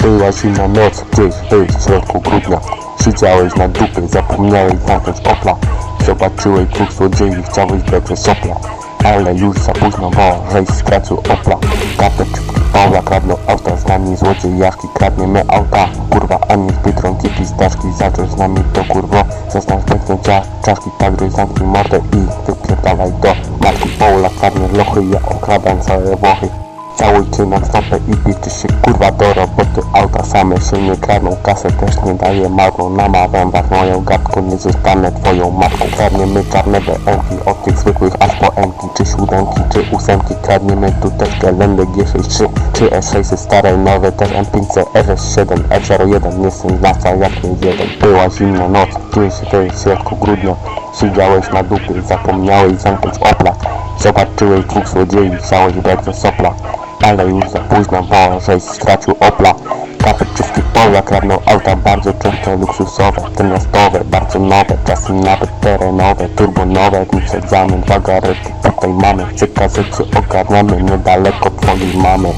Była zimna noc, gdzieś gdzieś w środku grudnia Siedziałeś na dupie, zapomniałeś zamknąć opla Zobaczyłeś dwóch złodziei, chciałeś brać sopla Ale już za późno, bo żeś stracił opla czubki Paula kradną auta Z nami złodziejaszki, kradniemy auta Kurwa, ani z Biedronki, pistaszki Zacząć z nami to kurwo Zaznacz pęknięcia czaszki, tak gry zamknij mordę I wypierdalaj do Marki Paula Kradnie lochy, ja okradam całe Włochy Całujcie nam stopę i bierzcie się kurwa do roboty. Auta same się nie kradną, kasę też nie daje marną. Namawiam was moją gadką, nie zostanę twoją matką. Kradniemy czarne BMki, od tych zwykłych aż po Mki Czy siódemki, czy ósemki, kradniemy tu też Gelendy G63 Czy S6 stare, nowe, też M5, RS7, F01 Jestem znawca jak nie jeden. Była zimna noc, gdzieś w środku grudnia. Siedziałeś na dupie, zapomniałeś zamknąć opla. Zobaczyłeś dwóch złodziei, chciałeś brać ze sopla ale już za późno, bo żeś stracił Opla. Kapeczówki pola kradną auta bardzo często luksusowe Trynastkowe, bardzo nowe, czasem nawet terenowe Turbo nowe, wyprzedzamy dwa garety Tutaj mamy, chcę gazety ogarniamy Niedaleko twojej mamy